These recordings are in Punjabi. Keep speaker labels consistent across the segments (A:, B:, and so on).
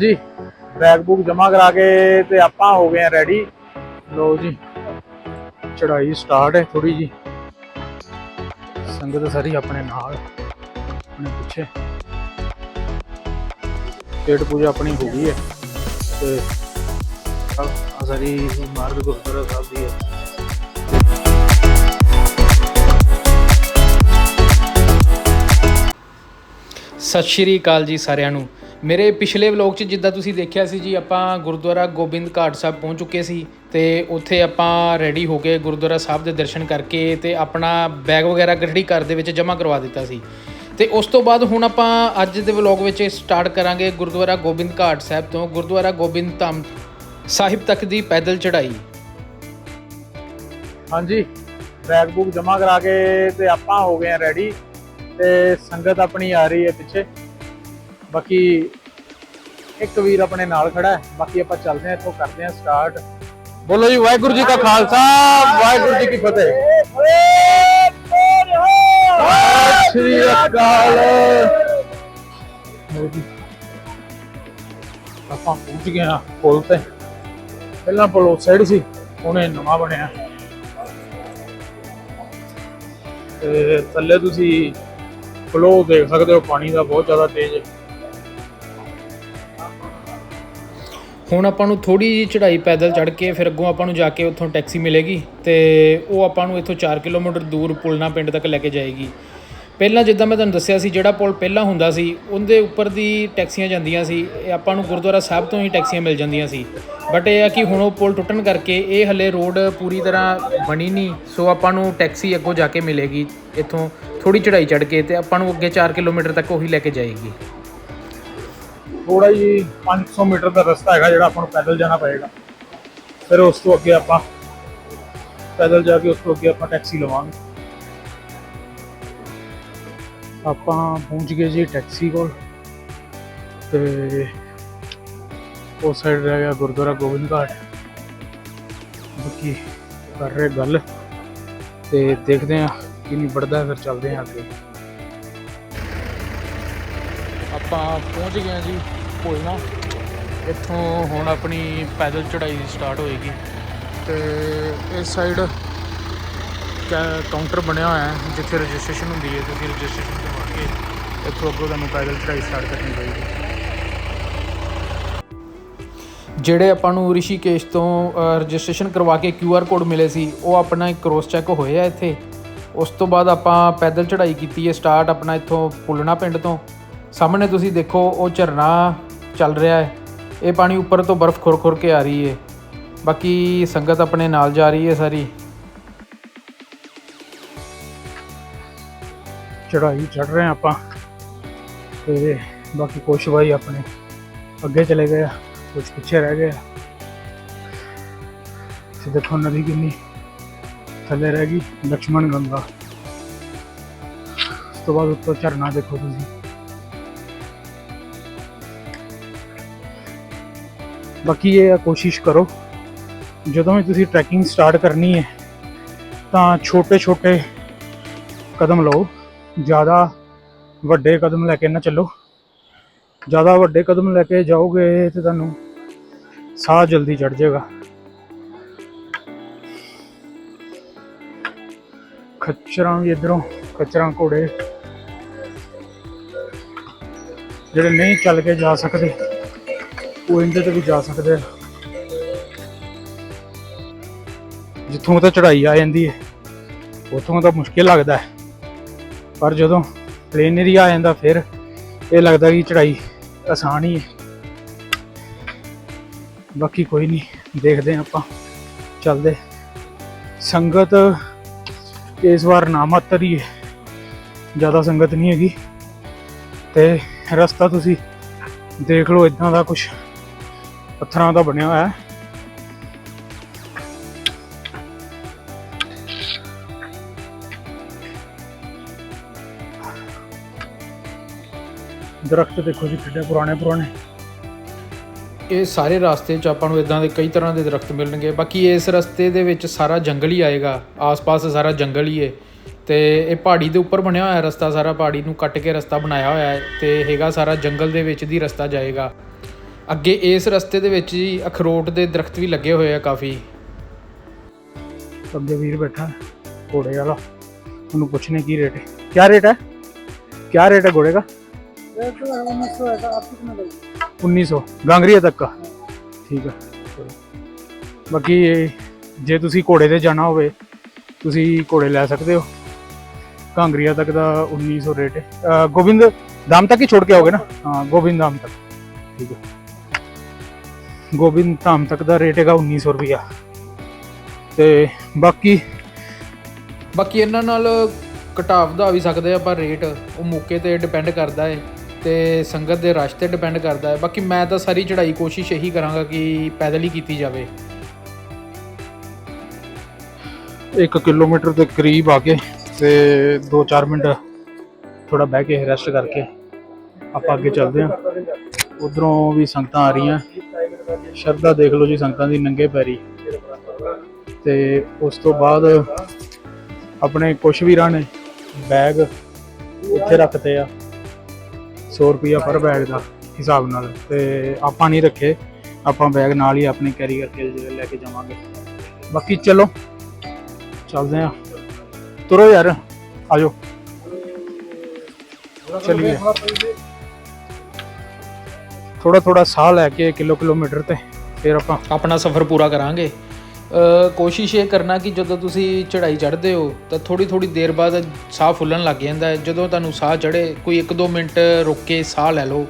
A: ਜੀ। ਬੈਗ ਬੁੱਕ ਜਮ੍ਹਾਂ ਕਰਾ ਕੇ ਤੇ ਆਪਾਂ ਹੋ ਗਏ ਆ ਰੈਡੀ ਲੋ ਜੀ ਚੜਾਈ ਸਟਾਰਟ ਹੈ ਥੋੜੀ ਜੀ ਸੰਗਤ ਸਾਰੀ ਆਪਣੇ ਨਾਲ ਆਪਣੇ ਪਿੱਛੇ। ਪੇਟ ਪੂਜਾ ਆਪਣੀ ਹੋ ਗਈ ਹੈ ਤੇ ਆ ਸਾਰੀ ਮਾਰਗ ਗੁਰਦੁਆਰਾ ਸਾਹਿਬ ਦੀ ਹੈ।
B: ਸਤਿ ਸ਼੍ਰੀ ਅਕਾਲ ਜੀ ਸਾਰਿਆਂ ਨੂੰ। ਮੇਰੇ ਪਿਛਲੇ ਵਲੌਗ 'ਚ ਜਿੱਦਾਂ ਤੁਸੀਂ ਦੇਖਿਆ ਸੀ ਜੀ, ਆਪਾਂ ਗੁਰਦੁਆਰਾ ਗੋਬਿੰਦ ਘਾਟ ਸਾਹਿਬ ਪਹੁੰਚ ਚੁੱਕੇ ਸੀ ਤੇ ਉੱਥੇ ਆਪਾਂ ਰੈਡੀ ਹੋ ਕੇ ਗੁਰਦੁਆਰਾ ਸਾਹਿਬ ਦੇ ਦਰਸ਼ਨ ਕਰਕੇ ਤੇ ਆਪਣਾ ਬੈਗ ਵਗੈਰਾ ਗੱਡੀ ਘਰ ਦੇ ਵਿੱਚ ਜਮ੍ਹਾਂ ਕਰਵਾ ਦਿੱਤਾ ਸੀ। ਤੇ ਉਸ ਤੋਂ ਬਾਅਦ ਹੁਣ ਆਪਾਂ ਅੱਜ ਦੇ ਵਲੌਗ ਵਿੱਚ ਸਟਾਰਟ ਕਰਾਂਗੇ ਗੁਰਦੁਆਰਾ ਗੋਬਿੰਦ ਘਾਟ ਸਾਹਿਬ ਤੋਂ, ਗੁਰਦੁਆਰਾ ਗੋਬਿੰਦ ਧਾਮ ਸਾਹਿਬ ਤੱਕ ਦੀ ਪੈਦਲ ਚੜ੍ਹਾਈ।
A: ਹਾਂਜੀ ਬੈਗ ਬੁੱਕ ਜਮ੍ਹਾਂ ਕਰਾ ਕੇ ਤੇ ਆਪਾਂ ਹੋ ਗਏ ਆ ਰੈਡੀ ਤੇ ਸੰਗਤ ਆਪਣੀ ਆ ਰਹੀ ਹੈ ਪਿੱਛੇ। ਬਾਕੀ ਇੱਕ ਵੀਰ ਆਪਣੇ ਨਾਲ ਖੜਾ ਹੈ। ਬਾਕੀ ਆਪਾਂ ਚੱਲਦੇ ਹਾਂ ਇੱਥੋਂ ਕਰਦੇ ਹਾਂ ਸਟਾਰਟ ਬੋਲੋ ਜੀ ਵਾਹਿਗੁਰੂ ਜੀ ਕਾ ਖਾਲਸਾ ਵਾਹਿਗੁਰੂ ਜੀ ਕੀ ਫਤਿਹ। ਸ਼੍ਰੀ ਅਕਾਲ। ਆਪਾਂ ਪਹੁੰਚ ਗਏ ਆ ਪੁਲ ਤੇ। ਪਹਿਲਾਂ ਪੁਲ ਉਸ ਸਾਈਡ ਸੀ ਹੁਣੇ ਨਵਾਂ ਬਣਿਆ। ਤੇ ਥੱਲੇ ਤੁਸੀਂ ਫਲੋ ਦੇਖ ਸਕਦੇ ਹੋ ਪਾਣੀ ਦਾ ਬਹੁਤ ਜ਼ਿਆਦਾ ਤੇਜ਼ ਹੈ।
B: ਹੁਣ ਆਪਾਂ ਨੂੰ ਥੋੜੀ ਜਿਹੀ ਚੜ੍ਹਾਈ ਪੈਦਲ ਚੜ੍ਹ ਕੇ ਫਿਰ ਅੱਗੋਂ ਆਪਾਂ ਨੂੰ ਜਾ ਕੇ ਉੱਥੋਂ ਟੈਕਸੀ ਮਿਲੇਗੀ ਤੇ ਉਹ ਆਪਾਂ ਨੂੰ ਇੱਥੋਂ 4 ਕਿਲੋਮੀਟਰ ਦੂਰ ਪੁਲਨਾ ਪਿੰਡ ਤੱਕ ਲੈ ਕੇ ਜਾਏਗੀ। ਪਹਿਲਾਂ ਜਿੱਦਾਂ ਮੈਂ ਤੁਹਾਨੂੰ ਦੱਸਿਆ ਸੀ, ਜਿਹੜਾ ਪੁਲ ਪਹਿਲਾਂ ਹੁੰਦਾ ਸੀ, ਉਹਦੇ ਉੱਪਰ ਦੀ ਟੈਕਸੀਆਂ ਜਾਂਦੀਆਂ ਸੀ, ਇਹ ਆਪਾਂ ਨੂੰ ਗੁਰਦੁਆਰਾ ਸਾਹਿਬ ਤੋਂ ਹੀ ਟੈਕਸੀਆਂ ਮਿਲ ਜਾਂਦੀਆਂ ਸੀ। ਬਟ ਇਹ ਆ ਕਿ ਹੁਣ ਉਹ ਪੁਲ ਟੁੱਟਣ ਕਰਕੇ ਇਹ ਹਲੇ ਰੋਡ ਪੂਰੀ ਤਰ੍ਹਾਂ ਬਣੀ ਨਹੀਂ, ਸੋ ਆਪਾਂ ਨੂੰ ਟੈਕਸੀ ਅੱਗੋਂ ਜਾ ਕੇ ਮਿਲੇਗੀ, ਇੱਥੋਂ ਥੋੜੀ ਚੜ੍ਹਾਈ ਚੜ੍ਹ ਕੇ ਤੇ ਆਪਾਂ ਨੂੰ ਅੱਗੇ 4 ਕਿਲੋਮੀਟਰ ਤੱਕ ਉਹੀ ਲੈ ਕੇ ਜਾਏਗੀ।
A: ਥੋੜਾ ਜੀ 500 ਮੀਟਰ ਦਾ ਰਸਤਾ ਹੈਗਾ ਜਿਹੜਾ ਆਪਾਂ ਨੂੰ ਪੈਦਲ ਜਾਣਾ ਪਏਗਾ। ਫਿਰ ਉਸ ਤੋਂ ਅੱਗੇ ਆਪਾਂ ਪੈਦਲ ਜਾ ਕੇ ਉਸ ਤੋਂ ਅੱਗੇ ਆਪਾਂ ਟੈਕਸੀ ਲਵਾਂਗੇ। ਆਪਾਂ ਪਹੁੰਚ ਗਏ ਜੀ ਟੈਕਸੀ ਕੋਲ। ਤੇ ਉਸ ਸਾਈਡ ਰਹਿ ਗਿਆ ਗੁਰਦੁਆਰਾ ਗੋਬਿੰਦ ਘਾਟ। ਬਾਕੀ ਕਰ ਰਹੇ ਗੱਲ। ਤੇ ਦੇਖਦੇ ਆ ਕਿ ਨਹੀਂ ਵੱਧਦਾ ਫਿਰ ਚੱਲਦੇ ਆ ਅੱਗੇ।
B: ਆਪਾਂ ਪਹੁੰਚ ਗਏ ਹਾਂ ਜੀ ਭੋਲਨਾ। ਇੱਥੋਂ ਹੁਣ ਆਪਣੀ ਪੈਦਲ ਚੜ੍ਹਾਈ ਸਟਾਰਟ ਹੋਏਗੀ। ਤੇ ਇਸ ਸਾਈਡ ਕਾਊਂਟਰ ਬਣਿਆ ਹੋਇਆ ਹੈ, ਜਿੱਥੇ ਰਜਿਸਟ੍ਰੇਸ਼ਨ ਹੁੰਦੀ ਹੈ, ਤੁਸੀਂ ਰਜਿਸਟ੍ਰੇਸ਼ਨ ਕਰਵਾ ਕੇ ਇੱਥੋਂ ਅੱਗੋਂ ਤੁਹਾਨੂੰ ਪੈਦਲ ਚੜ੍ਹਾਈ ਸਟਾਰਟ ਕਰਨੀ ਪਏਗੀ। ਜਿਹੜੇ ਆਪਾਂ ਨੂੰ ਰਿਸ਼ੀਕੇਸ਼ ਤੋਂ ਰਜਿਸਟ੍ਰੇਸ਼ਨ ਕਰਵਾ ਕੇ QR ਕੋਡ ਮਿਲੇ ਸੀ, ਉਹ ਆਪਣਾ ਇੱਕ ਕ੍ਰੋਸ ਚੈੱਕ ਹੋਏ ਆ ਇੱਥੇ। ਉਸ ਤੋਂ ਬਾਅਦ ਆਪਾਂ ਪੈਦਲ ਚੜ੍ਹਾਈ ਕੀਤੀ ਹੈ ਸਟਾਰਟ ਆਪਣਾ ਇੱਥੋਂ ਪੁਲਣਾ ਪਿੰਡ ਤੋਂ। ਸਾਹਮਣੇ ਤੁਸੀਂ ਦੇਖੋ, ਉਹ ਝਰਨਾ ਚੱਲ ਰਿਹਾ ਹੈ। ਇਹ ਪਾਣੀ ਉੱਪਰ ਤੋਂ ਬਰਫ਼ ਖੁਰ-ਖੁਰ ਕੇ ਆ ਰਹੀ ਹੈ। ਬਾਕੀ ਸੰਗਤ ਆਪਣੇ ਨਾਲ ਜਾ ਰਹੀ ਹੈ ਸਾਰੀ।
A: ਚੜਾਈ ਚੜ ਰਹੇ ਆ ਆਪਾਂ। ਤੇ ਬਾਕੀ ਕੁਛ ਭਾਈ ਆਪਣੇ ਅੱਗੇ ਚਲੇ ਗਏ ਕੁਝ ਪਿੱਛੇ ਰਹਿ ਗਏ ਤੇ ਦੇਖੋ ਨਦੀ ਕਿੰਨੀ ਥੱਲੇ ਰਹਿ ਗਈ ਲక్ష్మణ ਗੰਗਾ। ਉਸ ਤੋਂ ਬਾਅਦ ਉੱਤੋਂ ਝਰਨਾ ਦੇਖੋ ਤੁਸੀਂ। ਬਾਕੀ ਇਹ ਆ, ਕੋਸ਼ਿਸ਼ ਕਰੋ। ਜਦੋਂ ਵੀ ਤੁਸੀਂ ਟਰੈਕਿੰਗ ਸਟਾਰਟ ਕਰਨੀ ਹੈ, ਤਾਂ ਛੋਟੇ ਛੋਟੇ ਕਦਮ ਲਓ। ਜ਼ਿਆਦਾ ਵੱਡੇ ਕਦਮ ਲੈ ਕੇ ਨਾ ਚੱਲੋ। ਜ਼ਿਆਦਾ ਵੱਡੇ ਕਦਮ ਲੈ ਕੇ ਜਾਓਗੇ ਤੇ ਤੁਹਾਨੂੰ ਸਾਹ ਜਲਦੀ ਚੜ ਜਾਏਗਾ। ਖੱਚਰਾਂ ਵੀ ਇਧਰੋਂ, ਖੱਚਰਾਂ ਘੋੜੇ ਜਿਹੜੇ ਨਹੀਂ ਚੱਲ ਕੇ ਜਾ ਸਕਦੇ। ਉਹ ਇਹਦੇ ਤੇ ਵੀ ਜਾ ਸਕਦੇ ਆ। ਜਿੱਥੋਂ ਤਾਂ ਚੜ੍ਹਾਈ ਆ ਜਾਂਦੀ ਹੈ, ਉੱਥੋਂ ਤਾਂ ਮੁਸ਼ਕਿਲ ਲੱਗਦਾ ਹੈ। ਪਰ ਜਦੋਂ ਪਲੇਨ ਏਰੀਆ ਆ ਜਾਂਦਾ, ਫਿਰ ਇਹ ਲੱਗਦਾ ਕਿ ਚੜ੍ਹਾਈ ਆਸਾਨ ਹੀ ਹੈ। ਬਾਕੀ ਕੋਈ ਨਹੀਂ, ਦੇਖਦੇ ਆਪਾਂ। ਚੱਲਦੇ। ਸੰਗਤ ਇਸ ਵਾਰ ਨਾ ਮਾਤਰ ਹੀ ਹੈ। ਜ਼ਿਆਦਾ ਸੰਗਤ ਨਹੀਂ ਹੈਗੀ। ਤੇ ਰਸਤਾ ਤੁਸੀਂ ਦੇਖ ਲਓ, ਇਦਾਂ ਦਾ ਕੁਝ ਪੱਥਰਾਂ ਦਾ ਬਣਿਆ ਹੋਇਆ ਹੈ। ਦਰਖਤ ਦੇਖੋ ਜੀ, ਕਿੱਡੇ ਪੁਰਾਣੇ ਪੁਰਾਣੇ।
B: ਇਹ ਸਾਰੇ ਰਸਤੇ 'ਚ ਆਪਾਂ ਨੂੰ ਇਦਾਂ ਦੇ ਕਈ ਤਰ੍ਹਾਂ ਦੇ ਦਰਖਤ ਮਿਲਣਗੇ। ਬਾਕੀ ਇਸ ਰਸਤੇ ਦੇ ਵਿੱਚ ਸਾਰਾ ਜੰਗਲ ਹੀ ਆਏਗਾ। ਆਸ-ਪਾਸ ਸਾਰਾ ਜੰਗਲ ਹੀ ਹੈ ਤੇ ਇਹ ਪਹਾੜੀ ਦੇ ਉੱਪਰ ਬਣਿਆ ਹੋਇਆ ਰਸਤਾ ਸਾਰਾ, ਪਹਾੜੀ ਨੂੰ ਕੱਟ ਕੇ ਰਸਤਾ ਬਣਾਇਆ ਹੋਇਆ ਹੈ ਤੇ ਹੈਗਾ ਸਾਰਾ ਜੰਗਲ ਦੇ ਵਿੱਚ ਦੀ ਰਸਤਾ ਜਾਏਗਾ। ਅੱਗੇ ਇਸ ਰਸਤੇ ਦੇ ਵਿੱਚ ਜੀ ਅਖਰੋਟ ਦੇ ਦਰਖਤ ਵੀ ਲੱਗੇ ਹੋਏ ਆ ਕਾਫੀ
A: ਅੱਗੇ ਵੀਰ ਬੈਠਾ ਹੈ, ਘੋੜੇ ਵਾਲਾ ਉਹਨੂੰ ਪੁੱਛਨੇ ਕੀ ਰੇਟ ਹੈ क्या रेट है क्या रेट है घोड़े का उन्नीस सौ ਗਾਂਗਰੀਆ ਤੱਕ का ਠੀਕ ਹੈ ਚਲੋ। ਬਾਕੀ ਇਹ ਜੇ ਤੁਸੀਂ ਘੋੜੇ ਤੇ ਜਾਣਾ ਹੋਵੇ ਤੁਸੀਂ ਘੋੜੇ ਲੈ ਸਕਦੇ ਹੋ ਕਾਂਗਰੀਆ ਤੱਕ ਦਾ 1900 ਰੇਟ ਹੈ ਅਹ ਗੋਬਿੰਦ ਧਾਮ ਤੱਕ ਹੀ ਛੋੜ ਕੇ ਆਓਗੇ ਨਾ ਹਾਂ ਗੋਬਿੰਦ ਧਾਮ ਤੱਕ ਠੀਕ ਹੈ ਗੋਬਿੰਦ ਧਾਮ ਤੱਕ ਦਾ ਰੇਟ ਹੈਗਾ 1900 ਰੁਪਿਆ ਤੇ ਬਾਕੀ
B: ਬਾਕੀ ਇਹਨਾਂ ਨਾਲ ਘਟਾ ਵਧਾ ਵੀ ਸਕਦੇ ਆ ਪਰ ਰੇਟ ਉਹ ਮੌਕੇ ਤੇ ਡਿਪੈਂਡ ਕਰਦਾ ਹੈ ਤੇ ਸੰਗਤ ਦੇ ਰਸ਼ ਤੇ ਡਿਪੈਂਡ ਕਰਦਾ ਹੈ ਬਾਕੀ ਮੈਂ ਤਾਂ ਸਾਰੀ ਚੜ੍ਹਾਈ ਕੋਸ਼ਿਸ਼ ਇਹੀ ਕਰਾਂਗਾ ਕਿ ਪੈਦਲ ਹੀ ਕੀਤੀ ਜਾਵੇ।
A: 1 ਕਿਲੋਮੀਟਰ ਦੇ ਕਰੀਬ ਆ ਕੇ ਤੇ 2-4 ਮਿੰਟ ਥੋੜਾ ਬਹਿ ਕੇ ਰੈਸਟ ਕਰਕੇ ਆਪਾਂ ਅੱਗੇ ਚੱਲਦੇ ਹਾਂ ਉਧਰੋਂ ਵੀ ਸੰਗਤਾਂ ਆ ਰਹੀਆਂ। ਸ਼ਰਧਾ ਦੇਖ ਲਓ ਜੀ ਸੰਗਤਾਂ ਦੀ ਨੰਗੇ ਪੈਰੀ। ਤੇ ਉਸ ਤੋਂ ਬਾਅਦ ਆਪਣੇ ਕੁਛ ਵੀਰਾਂ ਨੇ ਬੈਗ ਇੱਥੇ ਰੱਖਦੇ ਆ 100 ਰੁਪਿਆ ਪਰ ਬੈਗ ਦਾ ਹਿਸਾਬ ਨਾਲ। ਤੇ ਆਪਾਂ ਨਹੀਂ ਰੱਖੇ, ਆਪਾਂ ਬੈਗ ਨਾਲ ਹੀ ਆਪਣੇ ਕੈਰੀ ਕਰਕੇ ਲੈ ਕੇ ਜਾਵਾਂਗੇ। ਬਾਕੀ ਚਲੋ, ਚੱਲਦੇ ਆ। ਤੁਰੋ ਯਾਰ, ਆਜੋ। ਚਲਿਏ। ਥੋੜਾ ਥੋੜਾ ਸਾਹ ਲੈ ਕੇ ਕਿਲੋ ਕਿਲੋਮੀਟਰ ਤੇ ਫਿਰ ਆਪਾਂ
B: ਆਪਣਾ ਸਫ਼ਰ ਪੂਰਾ ਕਰਾਂਗੇ। ਕੋਸ਼ਿਸ਼ ਇਹ ਕਰਨਾ ਕਿ ਜਦੋਂ ਤੁਸੀਂ ਚੜ੍ਹਾਈ ਚੜਦੇ ਹੋ ਤਾਂ ਥੋੜੀ ਥੋੜੀ ਦੇਰ ਬਾਅਦ ਸਾਹ ਫੁੱਲਣ ਲੱਗ ਜਾਂਦਾ ਹੈ। ਜਦੋਂ ਤੁਹਾਨੂੰ ਸਾਹ ਚੜ੍ਹੇ, ਕੋਈ 1-2 ਮਿੰਟ ਰੁਕ ਕੇ ਸਾਹ ਲੈ ਲਓ।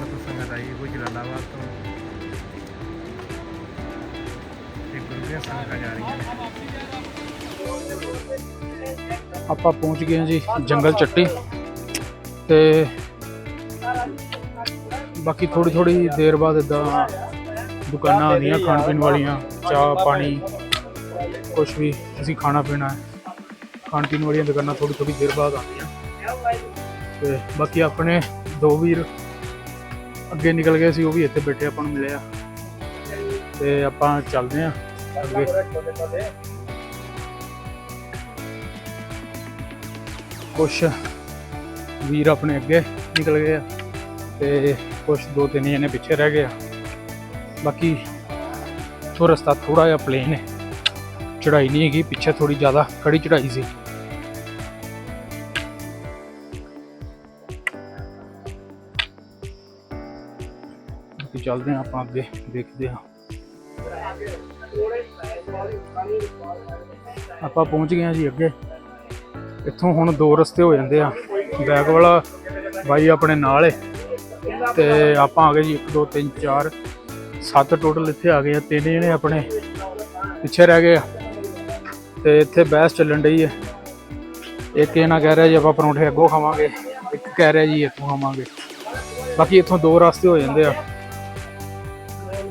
C: ਸ਼ਹਿਰ ਤੋਂ ਸੰਗਤ ਆਈ ਕੋਈ ਜਲਾਲਾਬਾਦ ਤੋਂ ਤੇ ਗੁਰਦੀਆਂ ਸੰਗਤਾਂ ਜਾ ਰਹੀਆਂ
A: ਆਪਾਂ ਪਹੁੰਚ ਗਏ ਹਾਂ ਜੀ ਜੰਗਲ ਚੱਟੀ ਤੇ ਬਾਕੀ ਥੋੜੀ ਥੋੜੀ ਦੇਰ ਬਾਅਦ ਇਦਾਂ ਦੁਕਾਨਾਂ ਆਉਂਦੀਆਂ ਖਾਣ ਪੀਣ ਵਾਲੀਆਂ ਚਾਹ ਪਾਣੀ ਕੁਝ ਵੀ ਅਸੀਂ ਖਾਣਾ ਪੀਣਾ ਹੈ ਖਾਣ ਪੀਣ ਵਾਲੀਆਂ ਦੁਕਾਨਾਂ ਥੋੜੀ ਥੋੜੀ ਦੇਰ ਬਾਅਦ ਆਉਂਦੀਆਂ ਤੇ ਬਾਕੀ ਆਪਣੇ ਦੋ ਵੀਰ ਅੱਗੇ ਨਿਕਲ ਗਏ ਸੀ, ਉਹ ਵੀ ਇੱਥੇ ਬੈਠੇ ਆਪਾਂ ਨੂੰ ਮਿਲੇ ਆ। ਤੇ ਆਪਾਂ ਚੱਲਦੇ ਆਂ ਅੱਗੇ। ਕੁਛ ਵੀਰ ਆਪਣੇ ਅੱਗੇ ਨਿਕਲ ਗਏ ਆ ਤੇ ਕੁਛ ਦੋ ਤਿੰਨ ਜਣੇ ਪਿੱਛੇ ਰਹਿ ਗਏ ਆ। ਬਾਕੀ ਉਹ ਰਸਤਾ ਥੋੜਾ ਜਿਹਾ ਪਲੇਨ ਹੈ। ਚੜਾਈ ਨਹੀਂ ਹੈਗੀ, ਪਿੱਛੇ ਥੋੜੀ ਜ਼ਿਆਦਾ ਕੜੀ ਚੜਾਈ ਸੀ। ਚੱਲਦੇ ਹਾਂ, ਆਪਾਂ ਅੱਗੇ ਦੇਖਦੇ ਹਾਂ। ਆਪਾਂ ਪਹੁੰਚ ਗਏ ਹਾਂ ਜੀ ਅੱਗੇ। ਇੱਥੋਂ ਹੁਣ ਦੋ ਰਸਤੇ ਹੋ ਜਾਂਦੇ ਆ। ਬੈਕ ਵਾਲਾ ਬਾਈ ਆਪਣੇ ਨਾਲ ਏ। ਤੇ ਆਪਾਂ ਆ ਗਏ ਜੀ 1 2 3 4 7 ਟੋਟਲ ਇੱਥੇ ਆ ਗਏ ਆ। ਤਿੰਨ ਜਣੇ ਆਪਣੇ ਪਿੱਛੇ ਰਹਿ ਗਏ ਆ। ਤੇ ਇੱਥੇ ਬਹਿਸ ਚੱਲਣ ਡਈ ਹੈ ਇੱਕ ਇਹਨਾਂ ਕਹਿ ਰਿਹਾ ਜੀ ਆਪਾਂ ਪਰੌਂਠੇ ਅੱਗੋਂ ਖਾਵਾਂਗੇ, ਇੱਕ ਕਹਿ ਰਿਹਾ ਜੀ ਇੱਥੋਂ ਖਾਵਾਂਗੇ। ਬਾਕੀ ਇੱਥੋਂ ਦੋ ਰਸਤੇ ਹੋ ਜਾਂਦੇ ਆ।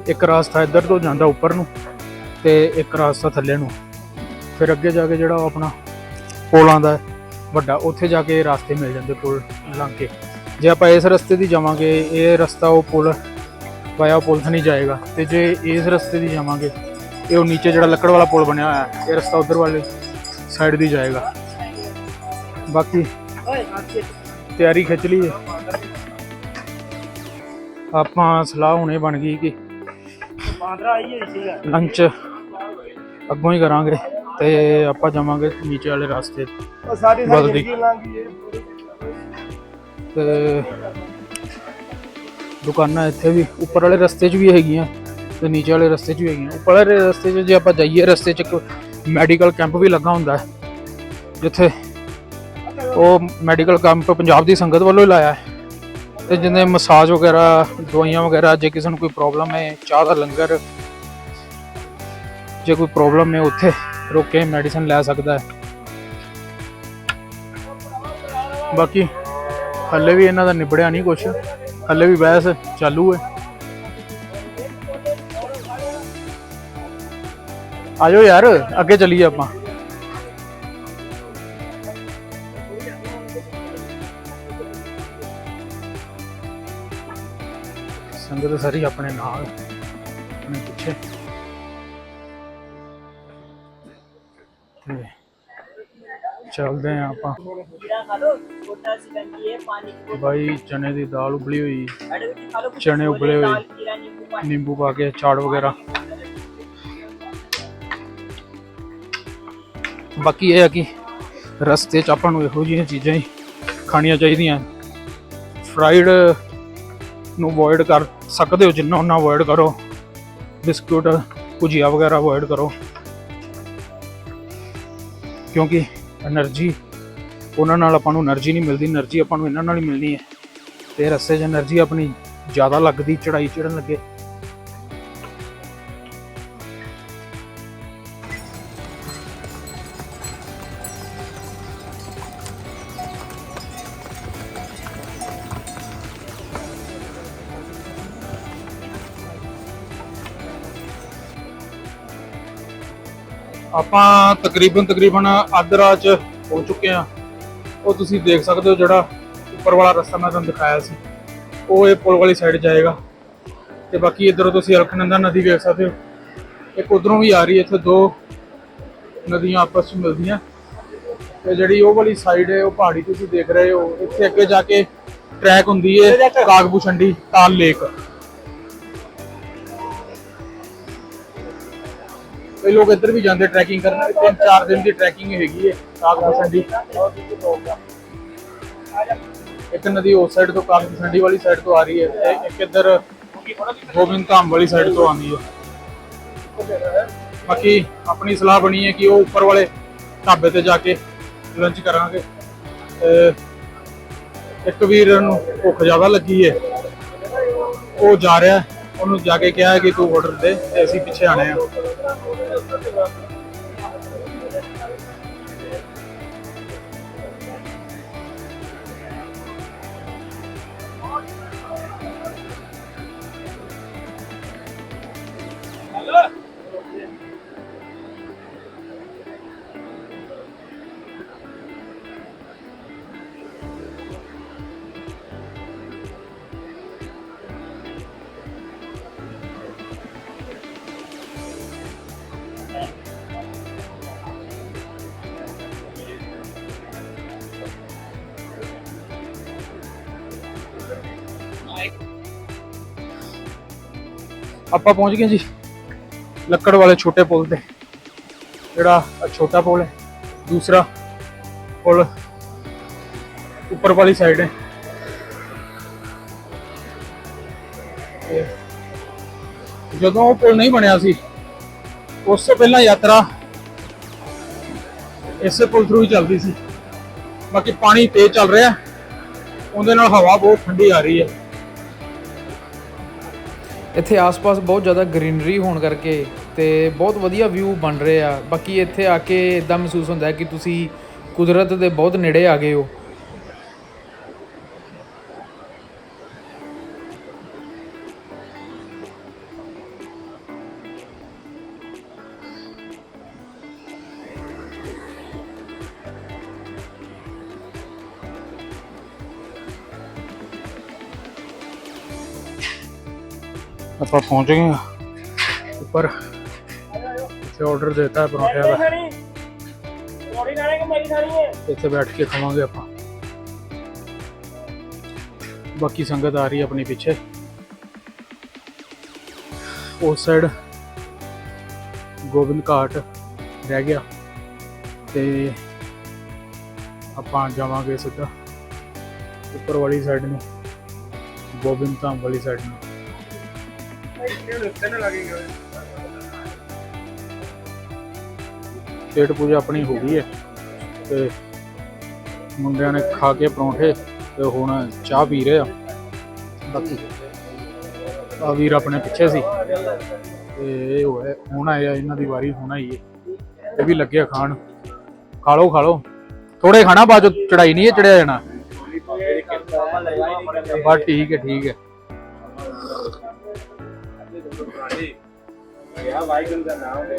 A: ਇੱਕ ਰਸਤਾ ਇੱਧਰ ਤੋਂ ਜਾਂਦਾ ਉੱਪਰ ਨੂੰ ਤੇ ਇੱਕ ਰਸਤਾ ਥੱਲੇ ਨੂੰ। ਫਿਰ ਅੱਗੇ ਜਾ ਕੇ ਜਿਹੜਾ ਉਹ ਆਪਣਾ ਪੁਲ ਆਉਂਦਾ ਵੱਡਾ, ਉੱਥੇ ਜਾ ਕੇ ਰਸਤੇ ਮਿਲ ਜਾਂਦੇ ਪੁਲ ਲੰਘ ਕੇ। ਜੇ ਆਪਾਂ ਇਸ ਰਸਤੇ ਦੀ ਜਾਵਾਂਗੇ, ਇਹ ਰਸਤਾ ਉਹ ਪੁਲ ਵਾਇਆ ਪੁਲ ਨਹੀਂ ਜਾਏਗਾ। ਤੇ ਜੇ ਇਸ ਰਸਤੇ ਦੀ ਜਾਵਾਂਗੇ, ਇਹ ਉਹ ਨੀਚੇ ਜਿਹੜਾ ਲੱਕੜ ਵਾਲਾ ਪੁਲ ਬਣਿਆ ਹੋਇਆ ਹੈ ਇਹ ਰਸਤਾ ਉਧਰ ਵਾਲੇ ਸਾਈਡ ਦੀ ਜਾਏਗਾ। ਬਾਕੀ ਤਿਆਰੀ ਖਿੱਚ ਲਈ ਆਪਾਂ ਸਲਾਹ ਹੁਣੇ ਬਣ ਗਈ ਕਿ ਲੰਚ ਅੱਗੋਂ ਹੀ ਕਰਾਂਗੇ ਤੇ ਆਪਾਂ ਜਾਵਾਂਗੇ ਨੀਚੇ ਵਾਲੇ ਰਸਤੇ ਬਦਲਦੀ ਤੇ ਦੁਕਾਨਾਂ ਇੱਥੇ ਵੀ ਉੱਪਰ ਵਾਲੇ ਰਸਤੇ 'ਚ ਵੀ ਹੈਗੀਆਂ ਤੇ ਨੀਚੇ ਵਾਲੇ ਰਸਤੇ 'ਚ ਵੀ ਹੈਗੀਆਂ। ਉੱਪਰ ਵਾਲੇ ਰਸਤੇ 'ਚ ਜੇ ਆਪਾਂ ਜਾਈਏ ਰਸਤੇ 'ਚ ਇੱਕ ਮੈਡੀਕਲ ਕੈਂਪ ਵੀ ਲੱਗਾ ਹੁੰਦਾ ਹੈ ਜਿੱਥੇ ਉਹ ਮੈਡੀਕਲ ਕੈਂਪ ਪੰਜਾਬ ਦੀ ਸੰਗਤ ਵੱਲੋਂ ਹੀ ਲਾਇਆ ਹੈ। ਤੇ ਜਿੰਨੇ ਮਸਾਜ ਵਗੈਰਾ, ਦਵਾਈਆਂ ਵਗੈਰਾ, ਜੇ ਕਿਸੇ ਨੂੰ ਕੋਈ ਪ੍ਰੋਬਲਮ ਹੈ, ਚਾਹ ਦਾ ਲੰਗਰ, ਜੇ ਕੋਈ ਪ੍ਰੋਬਲਮ ਹੈ ਉੱਥੇ ਰੁਕ ਕੇ ਮੈਡੀਸਨ ਲੈ ਸਕਦਾ ਹੈ। ਬਾਕੀ ਹੱਲੇ ਵੀ ਇਹਨਾਂ ਦਾ ਨਿਬੜਿਆ ਨਹੀਂ ਕੁਛ। ਹੱਲੇ ਵੀ ਬਹਿਸ ਚਾਲੂ ਹੈ। ਆਜੋ ਯਾਰ, ਅੱਗੇ ਚੱਲੀਏ ਆਪਾਂ। ਚਲੋ ਸਾਰੀ ਆਪਣੇ ਨਾਲ ਆਪਣੇ ਪਿੱਛੇ ਤੇ ਚਲਦੇ ਆਪਾਂ। ਬਾਈ ਚਨੇ ਦੀ ਦਾਲ ਉਬਲੀ ਹੋਈ।
D: ਚਨੇ ਉਬਲੇ ਹੋਏ।
A: ਨਿੰਬੂ ਪਾ ਕੇ ਚਾਟ ਵਗੈਰਾ। ਬਾਕੀ ਇਹ ਆ ਕਿ ਰਸਤੇ 'ਚ ਆਪਾਂ ਨੂੰ ਇਹੋ ਜਿਹੀਆਂ ਚੀਜ਼ਾਂ ਹੀ ਖਾਣੀਆਂ ਚਾਹੀਦੀਆਂ। ਫਰਾਈਡ ਨੂੰ ਅਵੋਇਡ ਕਰ ਸਕਦੇ ਹੋ ਜਿੰਨਾ ਉਹਨਾਂ ਅਵੋਇਡ ਕਰੋ। ਬਿਸਕੁਟ, ਭੁਜੀਆ ਵਗੈਰਾ ਅਵੋਇਡ ਕਰੋ। ਕਿਉਂਕਿ એનર્ਜੀ ਉਹਨਾਂ ਨਾਲ ਆਪਾਂ ਨੂੰ એનર્ਜੀ ਨਹੀਂ ਮਿਲਦੀ એનર્ਜੀ ਆਪਾਂ ਨੂੰ ਇਹਨਾਂ ਨਾਲ ਹੀ ਮਿਲਣੀ ਹੈ। ਤੇ ਰਸਤੇ 'ਚ એનર્ਜੀ ਆਪਣੀ ਜ਼ਿਆਦਾ ਲੱਗਦੀ ਚੜਾਈ ਚੜਨ ਲੱਗੇ। ਆਪਾਂ ਤਕਰੀਬਨ ਤਕਰੀਬਨ ਆਦਰਾ ਚ ਹੋ ਚੁੱਕੇ ਆ ਉਹ ਤੁਸੀਂ ਦੇਖ ਸਕਦੇ ਹੋ ਜਿਹੜਾ ਉੱਪਰ ਵਾਲਾ ਰਸਤਾ ਮੈਂ ਤੁਹਾਨੂੰ ਦਿਖਾਇਆ ਸੀ। ਉਹ ਇਹ ਪੁਲ ਵਾਲੀ ਸਾਈਡ ਜਾਏਗਾ। ਤੇ ਬਾਕੀ ਇਧਰੋਂ ਤੁਸੀਂ ਅਲਖਨੰਦਾ ਨਦੀ ਵੇਖ ਸਕਦੇ ਹੋ। ਇੱਕ ਉਧਰੋਂ ਵੀ ਆ ਰਹੀ ਹੈ ਇੱਥੇ ਦੋ ਨਦੀਆਂ ਆਪਸ ਵਿੱਚ ਮਿਲਦੀਆਂ। ਤੇ ਜਿਹੜੀ ਉਹ ਵਾਲੀ ਸਾਈਡ ਹੈ ਉਹ ਪਹਾੜੀ ਤੁਸੀਂ ਦੇਖ ਰਹੇ ਹੋ। ਇੱਥੇ ਅੱਗੇ ਜਾ ਕੇ ਟਰੈਕ ਹੁੰਦੀ ਹੈ ਕਾਗਬੂਛੰਡੀ ਤਾਲ ਲੇਕ ਕਈ ਲੋਕ ਇੱਧਰ ਵੀ ਜਾਂਦੇ ਟਰੈਕਿੰਗ ਕਰਨ ਤਿੰਨ ਚਾਰ ਦਿਨ ਦੀ ਟਰੈਕਿੰਗ ਹੈਗੀ ਹੈ ਕਾਗਬੂਛੰਡੀ ਇੱਕ ਨਦੀ ਉਸ ਸਾਈਡ ਤੋਂ ਕਾਗਬੂਛੰਡੀ ਵਾਲੀ ਸਾਈਡ ਤੋਂ ਆ ਰਹੀ ਹੈ ਇੱਕ ਇੱਧਰ ਗੋਬਿੰਦ ਧਾਮ ਵਾਲੀ ਸਾਈਡ ਤੋਂ ਆਉਂਦੀ ਹੈ ਬਾਕੀ ਆਪਣੀ ਸਲਾਹ ਬਣੀ ਹੈ ਕਿ ਉਹ ਉੱਪਰ ਵਾਲੇ ਢਾਬੇ ਤੇ ਜਾ ਕੇ ਲੰਚ ਕਰਾਂਗੇ। ਇੱਕ ਵੀਰ ਨੂੰ ਭੁੱਖ ਜ਼ਿਆਦਾ ਲੱਗੀ ਹੈ ਉਹ ਜਾ ਰਿਹਾ, ਉਹਨੂੰ ਜਾ ਕੇ ਕਿਹਾ ਕਿ ਤੂੰ ਆਰਡਰ ਦੇ, ਤੇ ਅਸੀਂ ਪਿੱਛੇ ਆਣੇ ਆ। ਆਪਾਂ ਪਹੁੰਚ ਗਏ ਜੀ। ਲੱਕੜ ਵਾਲੇ ਛੋਟੇ ਪੁਲ ਤੇ। ਜਿਹੜਾ ਛੋਟਾ ਪੁਲ ਹੈ, ਦੂਸਰਾ ਪੁਲ ਉੱਪਰ ਵਾਲੀ ਸਾਈਡ ਹੈ ਜਦੋਂ ਉਹ ਪੁਲ ਨਹੀਂ ਬਣਿਆ ਸੀ, ਉਸ ਤੋਂ ਪਹਿਲਾਂ ਯਾਤਰਾ ਇਸੇ ਪੁਲ ਥਰੂ ਹੀ ਚੱਲਦੀ ਸੀ। ਬਾਕੀ ਪਾਣੀ ਤੇਜ਼ ਚੱਲ ਰਿਹਾ, ਉਹਦੇ ਨਾਲ ਹਵਾ ਬਹੁਤ ਠੰਡੀ ਆ ਰਹੀ ਹੈ।
B: ਇੱਥੇ ਆਸ-ਪਾਸ ਬਹੁਤ ਜ਼ਿਆਦਾ ਗ੍ਰੀਨਰੀ ਹੋਣ ਕਰਕੇ ਤੇ ਬਹੁਤ ਵਧੀਆ ਵਿਊ ਬਣ ਰਹੇ ਆ। ਬਾਕੀ ਇੱਥੇ ਆ ਕੇ ਇਦਾਂ ਮਹਿਸੂਸ ਹੁੰਦਾ ਕਿ ਤੁਸੀਂ ਕੁਦਰਤ ਦੇ ਬਹੁਤ ਨੇੜੇ ਆ ਗਏ ਹੋ।
A: आप पहुँच गए। ऊपर इसे ऑर्डर देता
D: है परौठे का
A: इसे बैठ के खवागे आप बाकी संगत आ रही है अपने पीछे। उस साइड गोविंद घाट रह गया। तो आप जावे सीधा। उपर वाली साइड में गोविंद धाम वाली साइड में। ਪੇਟ ਪੂਜਾ ਆਪਣੀ ਹੋ ਗਈ ਹੈ ਤੇ ਮੁੰਡਿਆਂ ਨੇ ਖਾ ਕੇ ਪਰੌਂਠੇ ਤੇ ਹੁਣ ਚਾਹ ਪੀ ਰਹੇ ਆ। ਬਾਕੀ ਆ ਵੀਰ ਆਪਣੇ ਪਿੱਛੇ ਸੀ ਤੇ ਇਹ ਹੋਇਆ ਹੁਣ ਆਇਆ ਇਹਨਾਂ ਦੀ ਵਾਰੀ ਹੁਣ ਆਈ ਹੈ। ਇਹ ਵੀ ਲੱਗਿਆ ਖਾਣ। ਖਾ ਲਓ ਖਾ ਲਓ। ਥੋੜੇ ਖਾਣਾ, ਬਾਅਦ ਚੜਾਈ ਨਹੀਂ ਹੈ ਚੜਿਆ ਜਾਣਾ। ਬਸ ਠੀਕ ਹੈ ਠੀਕ ਹੈ।
C: ਯਾ ਵਾਹਿਗੁਰੂ ਦਾ ਨਾਮ ਲੈ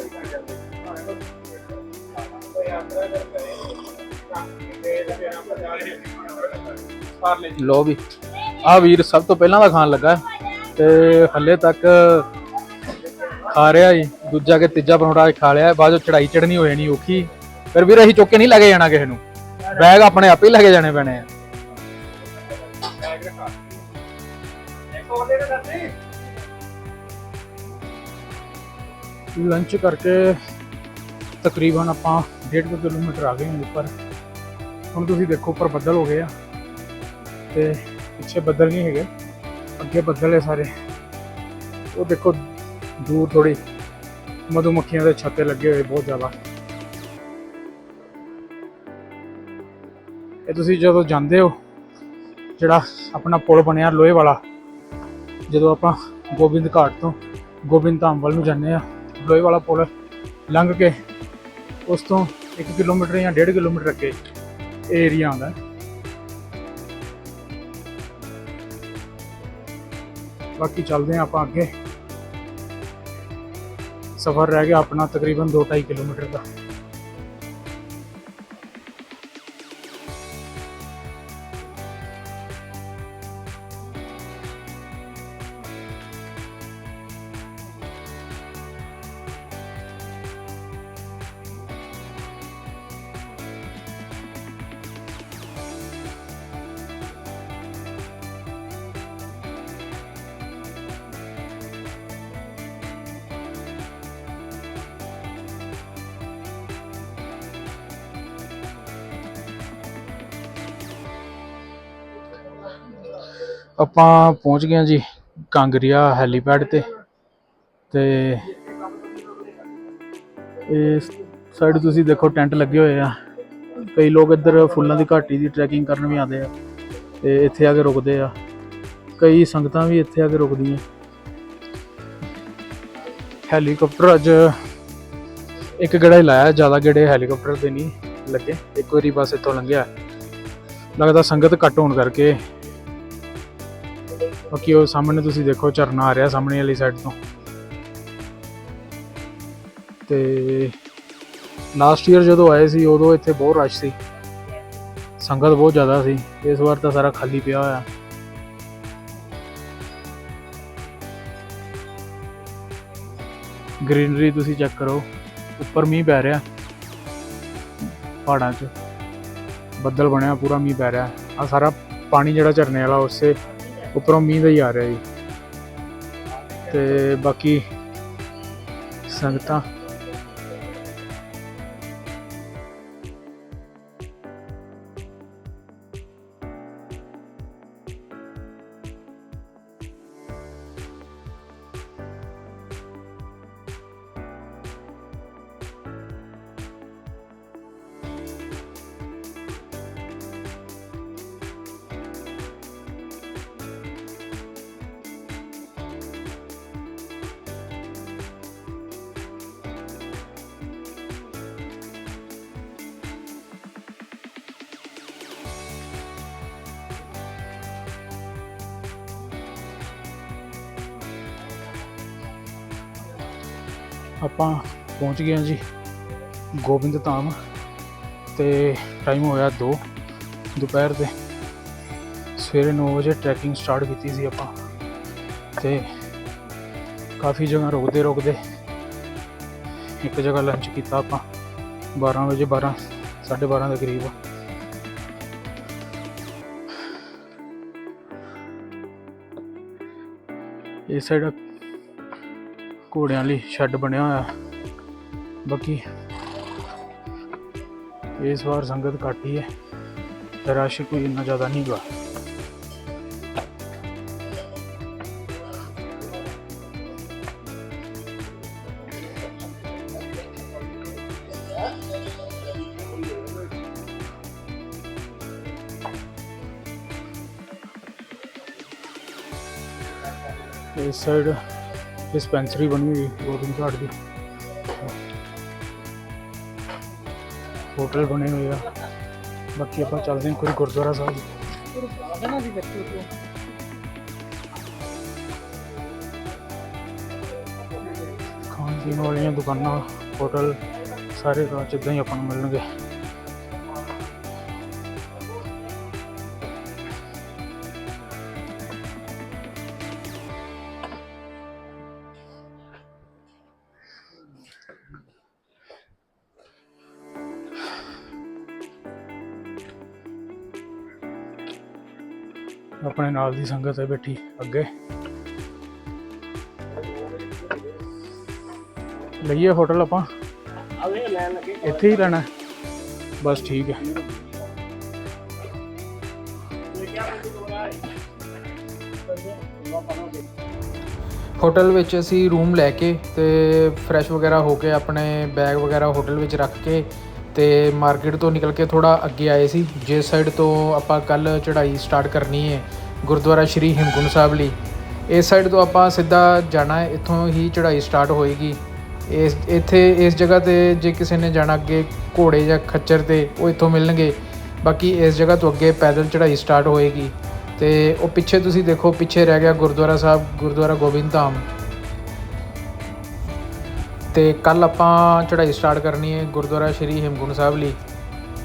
B: ਲੋ ਵੀ ਆ ਵੀਰ ਸਭ ਤੋਂ ਪਹਿਲਾਂ ਦਾ ਖਾਣ ਲੱਗਾ ਤੇ ਹੱਲੇ ਤੱਕ ਖਾ ਰਿਹਾ ਜੀ। ਦੂਜਾ ਕੇ ਤੀਜਾ ਪਰੌਂਠਾ ਖਾ ਲਿਆ ਬਾਅਦ ਚੜਾਈ ਚੜਨੀ ਹੋ ਜਾਣੀ ਔਖੀ। ਫਿਰ ਵੀਰ ਅਸੀਂ ਚੁੱਕ ਕੇ ਨਹੀਂ ਲੈ ਕੇ ਜਾਣਾ ਕਿਸੇ ਨੂੰ। ਬੈਗ ਆਪਣੇ ਆਪੇ ਹੀ ਲੈ ਕੇ ਜਾਣੇ ਪੈਣੇ ਆ।
A: ਲੰਚ ਕਰਕੇ ਤਕਰੀਬਨ ਆਪਾਂ 1.5 ਕਿਲੋਮੀਟਰ ਆ ਗਏ ਹਾਂ ਉੱਪਰ। ਹੁਣ ਤੁਸੀਂ ਦੇਖੋ ਉੱਪਰ ਬੱਦਲ ਹੋ ਗਏ ਆ ਤੇ ਪਿੱਛੇ ਬੱਦਲ ਨਹੀਂ ਹੈਗੇ, ਅੱਗੇ ਬੱਦਲ ਹੈ ਸਾਰੇ। ਉਹ ਦੇਖੋ ਦੂਰ ਥੋੜੀ ਮਧੂਮੱਖੀਆਂ ਦੇ ਛੱਤੇ ਲੱਗੇ ਹੋਏ ਬਹੁਤ ਜ਼ਿਆਦਾ। ਇਹ ਤੁਸੀਂ ਜਦੋਂ ਜਾਂਦੇ ਹੋ, ਜਿਹੜਾ ਆਪਣਾ ਪੁਲ ਬਣਿਆ ਲੋਹੇ ਵਾਲਾ, ਜਦੋਂ ਆਪਾਂ ਗੋਬਿੰਦ ਘਾਟ ਤੋਂ ਗੋਬਿੰਦ ਧਾਮ ਵੱਲ ਨੂੰ ਜਾਂਦੇ ਆ ਲੋਹੇ ਵਾਲਾ ਪੁਲ ਲੰਘ ਕੇ ਉਸ ਤੋਂ 1 ਕਿਲੋਮੀਟਰ ਜਾਂ 1.5 ਕਿਲੋਮੀਟਰ ਅੱਗੇ ਇਹ ਏਰੀਆ ਆਉਂਦਾ ਬਾਕੀ ਚੱਲਦੇ ਆ ਆਪਾਂ ਅੱਗੇ। ਸਫ਼ਰ ਰਹਿ ਗਿਆ ਆਪਣਾ ਤਕਰੀਬਨ 2.5 ਕਿਲੋਮੀਟਰ ਦਾ। ਆਪਾਂ ਪਹੁੰਚ ਗਏ ਹਾਂ ਜੀ ਕਾਂਗਰੀਆ ਹੈਲੀਪੈਡ ਤੇ। ਤੇ ਇਸ ਸਾਈਡ ਤੁਸੀਂ ਦੇਖੋ ਟੈਂਟ ਲੱਗੇ ਹੋਏ ਆ। ਕਈ ਲੋਕ ਇੱਧਰ ਫੁੱਲਾਂ ਦੀ ਘਾਟੀ ਦੀ ਟਰੈਕਿੰਗ ਕਰਨ ਵੀ ਆਉਂਦੇ ਆ ਤੇ ਇੱਥੇ ਆ ਕੇ ਰੁਕਦੇ ਆ। ਕਈ ਸੰਗਤਾਂ ਵੀ ਇੱਥੇ ਆ ਕੇ ਰੁਕਦੀਆਂ। ਹੈਲੀਕਾਪਟਰ ਅੱਜ ਇੱਕ ਗੇੜਾ ਹੀ ਲਾਇਆ, ਜ਼ਿਆਦਾ ਗੇੜੇ ਹੈਲੀਕਾਪਟਰ ਦੇ ਨਹੀਂ ਲੱਗੇ। ਇੱਕ ਵਾਰੀ ਬਸ ਇੱਥੋਂ ਲੰਘਿਆ। ਲੱਗਦਾ ਸੰਗਤ ਘੱਟ ਹੋਣ ਕਰਕੇ ਬਾਕੀ ਉਹ ਸਾਹਮਣੇ ਤੁਸੀਂ ਦੇਖੋ, ਝਰਨਾ ਆ ਰਿਹਾ ਸਾਹਮਣੇ ਵਾਲੀ ਸਾਈਡ ਤੋਂ। ਤੇ ਲਾਸਟ ਈਅਰ ਜਦੋਂ ਆਏ ਸੀ, ਉਦੋਂ ਇੱਥੇ ਬਹੁਤ ਰਸ਼ ਸੀ। ਸੰਗਤ ਬਹੁਤ ਜ਼ਿਆਦਾ ਸੀ। ਇਸ ਵਾਰ ਤਾਂ ਸਾਰਾ ਖਾਲੀ ਪਿਆ ਹੋਇਆ। ਗ੍ਰੀਨਰੀ ਤੁਸੀਂ ਚੈੱਕ ਕਰੋ, ਉੱਪਰ ਮੀਂਹ ਪੈ ਰਿਹਾ। ਪਹਾੜਾਂ 'ਚ। ਬੱਦਲ ਬਣਿਆ, ਪੂਰਾ ਮੀਂਹ ਪੈ ਰਿਹਾ। ਆ ਸਾਰਾ ਪਾਣੀ ਜਿਹੜਾ ਝਰਨੇ ਵਾਲਾ, ਉਸੇ ਉੱਪਰੋਂ ਮੀਂਹ ਦਾ ਹੀ ਆ ਰਿਹਾ ਜੀ। ਤੇ ਬਾਕੀ ਸੰਗਤਾਂ ਆਪਾਂ ਪਹੁੰਚ ਗਏ ਹਾਂ ਜੀ ਗੋਬਿੰਦ ਧਾਮ ਤੇ ਟਾਈਮ ਹੋਇਆ 2 ਦੁਪਹਿਰ ਦੇ। ਸਵੇਰੇ 9 ਵਜੇ ਟਰੈਕਿੰਗ ਸਟਾਰਟ ਕੀਤੀ ਸੀ ਆਪਾਂ ਤੇ ਕਾਫੀ ਜਗ੍ਹਾ ਰੁਕਦੇ ਰੁਕਦੇ ਇੱਕ ਜਗ੍ਹਾ ਲੰਚ ਕੀਤਾ ਆਪਾਂ 12 ਵਜੇ 12 12:30 ਦੇ ਕਰੀਬ। ਇਹ ਸਾਈਡ ਘੋੜਿਆਂ ਲਈ ਸ਼ੈੱਡ ਬਣਿਆ ਹੋਇਆ। ਬਾਕੀ ਇਸ ਵਾਰ ਸੰਗਤ ਘੱਟ ਹੀ ਹੈ। ਤੇ ਰਸ਼ ਕੋਈ ਇੰਨਾ ਜ਼ਿਆਦਾ ਨਹੀਂ ਗਾ ਇਸ ਸਾਈਡ ਡਿਸਪੈਂਸਰੀ ਬਣੀ ਹੋਈ ਗੋਬਿੰਦ ਘਾਟ ਦੀ। ਹੋਟਲ ਬਣੇ ਹੋਏ ਆ। ਬਾਕੀ ਆਪਾਂ ਚੱਲਦੇ ਹਾਂ ਕੋਈ ਗੁਰਦੁਆਰਾ ਸਾਹਿਬ। ਖਾਣ ਪੀਣ ਵਾਲੀਆਂ ਦੁਕਾਨਾਂ, ਹੋਟਲ, ਸਾਰੇ ਰਾਹ 'ਚ ਇੱਦਾਂ ਹੀ ਆਪਾਂ ਨੂੰ ਮਿਲਣਗੇ। ਆਪਣੇ ਨਾਲ ਦੀ ਸੰਗਤ ਹੈ ਬੈਠੀ ਅੱਗੇ। ਲਈਏ ਹੋਟਲ ਆਪਾਂ। ਇੱਥੇ ਹੀ ਲੈਣਾ ਬਸ ਠੀਕ ਹੈ।
B: ਹੋਟਲ ਵਿੱਚ ਅਸੀਂ ਰੂਮ ਲੈ ਕੇ ਤੇ ਫਰੈਸ਼ ਵਗੈਰਾ ਹੋ ਕੇ ਆਪਣੇ ਬੈਗ ਵਗੈਰਾ ਹੋਟਲ ਵਿੱਚ ਰੱਖ ਕੇ ਤੇ ਮਾਰਕੀਟ ਤੋਂ ਨਿਕਲ ਕੇ ਥੋੜਾ ਅੱਗੇ ਆਏ ਸੀ। ਜਿਸ ਸਾਈਡ ਤੋਂ ਆਪਾਂ ਕੱਲ ਚੜ੍ਹਾਈ ਸਟਾਰਟ ਕਰਨੀ ਹੈ। ਗੁਰਦੁਆਰਾ ਸ਼੍ਰੀ ਹਿਮਕੁੰਡ ਸਾਹਿਬ ਲਈ। ਇਸ ਸਾਈਡ ਤੋਂ ਆਪਾਂ ਸਿੱਧਾ ਜਾਣਾ ਹੈ, ਇੱਥੋਂ ਹੀ ਚੜ੍ਹਾਈ ਸਟਾਰਟ ਹੋਏਗੀ। ਇਸ, ਇੱਥੇ ਇਸ ਜਗ੍ਹਾ ਤੇ ਜੇ ਕਿਸੇ ਨੇ ਜਾਣਾ ਅੱਗੇ ਘੋੜੇ ਜਾਂ ਖੱਚਰ ਤੇ, ਉਹ ਇੱਥੋਂ ਮਿਲਣਗੇ। ਬਾਕੀ ਇਸ ਜਗ੍ਹਾ ਤੋਂ ਅੱਗੇ ਪੈਦਲ ਚੜ੍ਹਾਈ ਸਟਾਰਟ ਹੋਏਗੀ। ਤੇ ਉਹ ਪਿੱਛੇ ਤੁਸੀਂ ਦੇਖੋ, ਪਿੱਛੇ ਰਹਿ ਗਿਆ ਗੁਰਦੁਆਰਾ ਸਾਹਿਬ, ਗੁਰਦੁਆਰਾ ਗੋਬਿੰਦ ਧਾਮ। ਤੇ ਕੱਲ ਆਪਾਂ ਚੜ੍ਹਾਈ ਸਟਾਰਟ ਕਰਨੀ ਹੈ ਗੁਰਦੁਆਰਾ ਸ਼੍ਰੀ ਹੇਮਕੁੰਟ ਸਾਹਿਬ ਲਈ।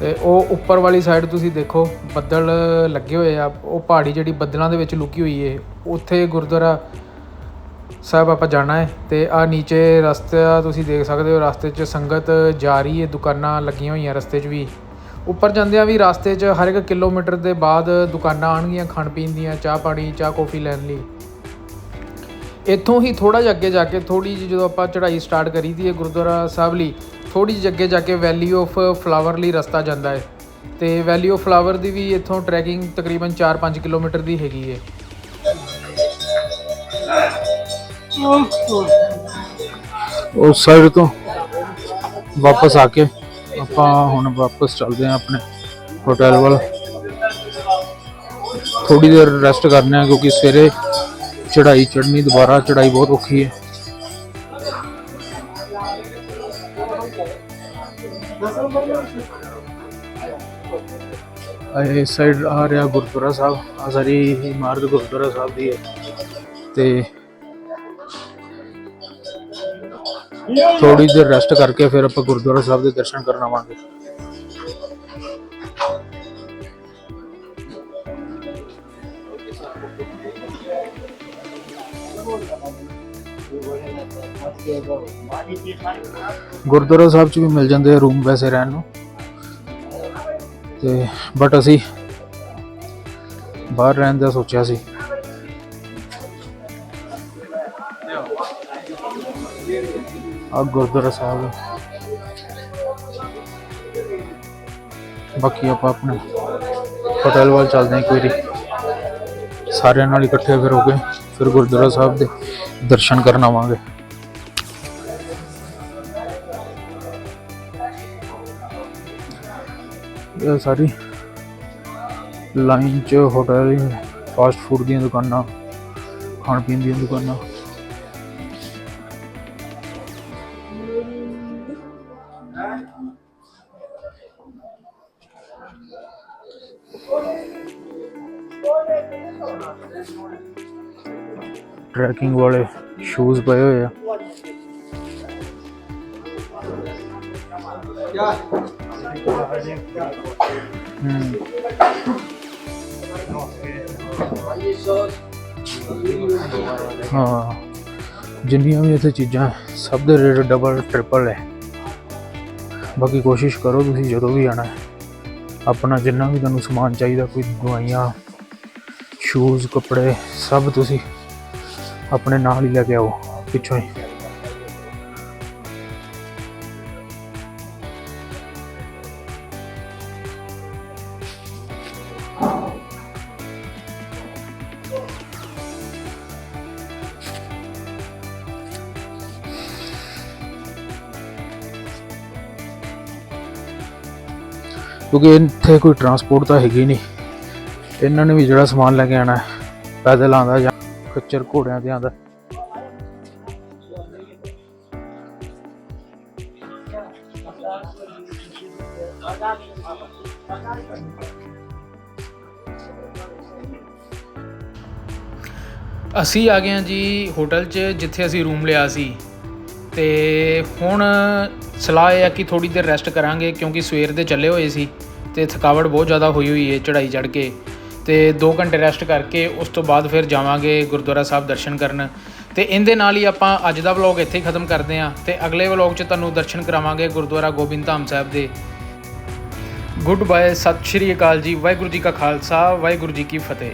B: ਤੇ ਉਹ ਉੱਪਰ ਵਾਲੀ ਸਾਈਡ ਤੁਸੀਂ ਦੇਖੋ, ਬੱਦਲ ਲੱਗੇ ਹੋਏ ਆ। ਉਹ ਪਹਾੜੀ ਜਿਹੜੀ ਬੱਦਲਾਂ ਦੇ ਵਿੱਚ ਲੁਕੀ ਹੋਈ ਹੈ ਉੱਥੇ ਗੁਰਦੁਆਰਾ ਸਾਹਿਬ ਆਪਾਂ ਜਾਣਾ ਹੈ ਤੇ ਆ ਨੀਚੇ ਰਸਤਾ ਤੁਸੀਂ ਦੇਖ ਸਕਦੇ ਹੋ, ਰਸਤੇ 'ਚ ਸੰਗਤ ਜਾ ਰਹੀ ਹੈ ਦੁਕਾਨਾਂ ਲੱਗੀਆਂ ਹੋਈਆਂ ਰਸਤੇ 'ਚ ਵੀ। ਉੱਪਰ ਜਾਂਦਿਆਂ ਵੀ ਰਸਤੇ 'ਚ ਹਰ ਇੱਕ ਕਿਲੋਮੀਟਰ ਦੇ ਬਾਅਦ ਦੁਕਾਨਾਂ ਆਣਗੀਆਂ ਖਾਣ ਪੀਣ ਦੀਆਂ ਚਾਹ ਪਾਣੀ ਚਾਹ ਕੌਫੀ ਲੈਣ ਲਈ। ਇੱਥੋਂ ਹੀ ਥੋੜਾ ਜਿਹਾ ਅੱਗੇ ਜਾ ਕੇ ਥੋੜੀ ਜਿਹੀ ਜਦੋਂ ਆਪਾਂ ਚੜ੍ਹਾਈ ਸਟਾਰਟ ਕਰੀ ਦੀ ਹੈ ਗੁਰਦੁਆਰਾ ਸਾਹਿਬ ਲਈ ਥੋੜੀ ਜਿਹੀ ਅੱਗੇ ਜਾ ਕੇ ਵੈਲੀ ਆਫ ਫਲਾਵਰ ਲਈ ਰਸਤਾ ਜਾਂਦਾ ਹੈ। ਤੇ ਵੈਲੀ ਆਫ ਫਲਾਵਰ ਦੀ ਵੀ ਇੱਥੋਂ ਟਰੈਕਿੰਗ ਤਕਰੀਬਨ 4-5 ਕਿਲੋਮੀਟਰ ਦੀ ਹੈਗੀ ਹੈ।
A: ਉਸ ਸਾਈਡ ਤੋਂ ਵਾਪਸ ਆ ਕੇ ਆਪਾਂ ਹੁਣ ਵਾਪਸ ਚੱਲਦੇ ਹਾਂ ਆਪਣੇ ਹੋਟਲ ਵੱਲ। ਥੋੜੀ ਦੇਰ ਰੈਸਟ ਕਰਨੇ ਆ ਕਿਉਂਕਿ ਸਵੇਰੇ ਚੜਾਈ ਚੜ੍ਹਨੀ, ਦੁਬਾਰਾ ਚੜਾਈ ਬਹੁਤ ਔਖੀ ਹੈ। ਇਸ ਸਾਈਡ ਆ ਰਿਹਾ ਗੁਰਦੁਆਰਾ ਸਾਹਿਬ ਆ ਸਾਰੀ ਇਮਾਰਤ ਗੁਰਦੁਆਰਾ ਸਾਹਿਬ ਦੀ ਹੈ। ਤੇ ਥੋੜੀ ਦੇਰ ਰੈਸਟ ਕਰਕੇ ਫਿਰ ਆਪਾਂ ਗੁਰਦੁਆਰਾ ਸਾਹਿਬ ਦੇ ਦਰਸ਼ਨ ਕਰਨ ਆਵਾਂਗੇ। ਗੁਰਦੁਆਰਾ ਸਾਹਿਬ 'ਚ ਵੀ ਮਿਲ ਜਾਂਦੇ ਆ ਰੂਮ ਵੈਸੇ ਰਹਿਣ ਨੂੰ। ਤੇ ਬਟ ਅਸੀਂ ਬਾਹਰ ਰਹਿਣ ਦਾ ਸੋਚਿਆ ਸੀ। ਆ ਗੁਰਦੁਆਰਾ ਸਾਹਿਬ ਬਾਕੀ ਆਪਾਂ ਆਪਣੇ ਹੋਟਲ ਵੱਲ ਚੱਲਦੇ ਹਾਂ ਇੱਕ ਵਾਰੀ। ਸਾਰਿਆਂ ਨਾਲ ਇਕੱਠੇ ਫਿਰ ਹੋ ਕੇ ਫਿਰ ਗੁਰਦੁਆਰਾ ਸਾਹਿਬ ਦੇ ਦਰਸ਼ਨ ਕਰਨ ਆਵਾਂਗੇ। ਇਹ ਸਾਰੀ। ਲਾਈਨ ਚ ਹੋਟਲ ਫਾਸਟ ਫੂਡ ਦੀਆਂ ਦੁਕਾਨਾਂ, ਖਾਣ ਪੀਣ ਦੀਆਂ ਦੁਕਾਨਾਂ। ਟਰੈਕਿੰਗ ਵਾਲੇ ਸ਼ੂਜ਼ ਪਏ ਹੋਏ ਆ। ਹਾਂ। ਜਿੰਨੀਆਂ ਵੀ ਇੱਥੇ ਚੀਜ਼ਾਂ, ਸਭ ਦੇ ਰੇਟ ਡਬਲ ਟ੍ਰਿਪਲ ਹੈ। ਬਾਕੀ ਕੋਸ਼ਿਸ਼ ਕਰੋ ਤੁਸੀਂ ਜਦੋਂ ਵੀ ਆਣਾ ਆਪਣਾ ਜਿੰਨਾ ਵੀ ਤੁਹਾਨੂੰ ਸਮਾਨ ਚਾਹੀਦਾ, ਕੋਈ ਦਵਾਈਆਂ ਸ਼ੂਜ਼ ਕੱਪੜੇ, ਸਭ ਤੁਸੀਂ ਆਪਣੇ ਨਾਲ ਹੀ ਲੈ ਕੇ ਆਓ, ਪਿੱਛੋਂ ਹੀ। ਕਿਉਂਕਿ ਇੱਥੇ ਕੋਈ ਟਰਾਂਸਪੋਰਟ ਤਾਂ ਹੈਗੀ ਨਹੀਂ। ਇਹਨਾਂ ਨੇ ਵੀ ਜਿਹੜਾ ਸਮਾਨ ਲੈ ਕੇ ਆਣਾ ਪੈਦਲ ਆਉਂਦਾ ਜਾਂ ਖੱਚਰ ਘੋੜਿਆਂ ਤੇ ਆਉਂਦਾ।
B: ਅਸੀਂ ਆ ਗਏ ਹਾਂ ਜੀ ਹੋਟਲ 'ਚ, ਜਿੱਥੇ ਅਸੀਂ ਰੂਮ ਲਿਆ ਸੀ। ਤੇ ਹੁਣ ਸਲਾਹ ਇਹ ਆ ਕਿ ਥੋੜੀ ਦੇਰ ਰੈਸਟ ਕਰਾਂਗੇ, ਕਿਉਂਕਿ ਸਵੇਰ ਦੇ ਚੱਲੇ ਹੋਏ ਸੀ। ਤੇ ਥਕਾਵਟ ਬਹੁਤ ਜ਼ਿਆਦਾ ਹੋਈ ਹੋਈ ਹੈ ਚੜ੍ਹਾਈ ਚੜ੍ਹ ਕੇ। ਤੇ 2 ਘੰਟੇ ਰੈਸਟ ਕਰਕੇ ਉਸ ਤੋਂ ਬਾਅਦ ਫਿਰ ਜਾਵਾਂਗੇ ਗੁਰਦੁਆਰਾ ਸਾਹਿਬ ਦਰਸ਼ਨ ਕਰਨ। ਤੇ ਇਹਦੇ ਨਾਲ ਹੀ ਆਪਾਂ ਅੱਜ ਦਾ ਵਲੌਗ ਇੱਥੇ ਹੀ ਖਤਮ ਕਰਦੇ ਹਾਂ ਤੇ ਅਗਲੇ ਵਲੌਗ 'ਚ ਤੁਹਾਨੂੰ ਦਰਸ਼ਨ ਕਰਾਵਾਂਗੇ ਗੁਰਦੁਆਰਾ ਗੋਬਿੰਦ ਧਾਮ ਸਾਹਿਬ ਦੇ। ਗੁੱਡ ਬਾਏ ਸਤਿ ਸ਼੍ਰੀ ਅਕਾਲ ਜੀ, ਵਾਹਿਗੁਰੂ ਜੀ ਕਾ ਖਾਲਸਾ, ਵਾਹਿਗੁਰੂ ਜੀ ਕੀ ਫਤਿਹ।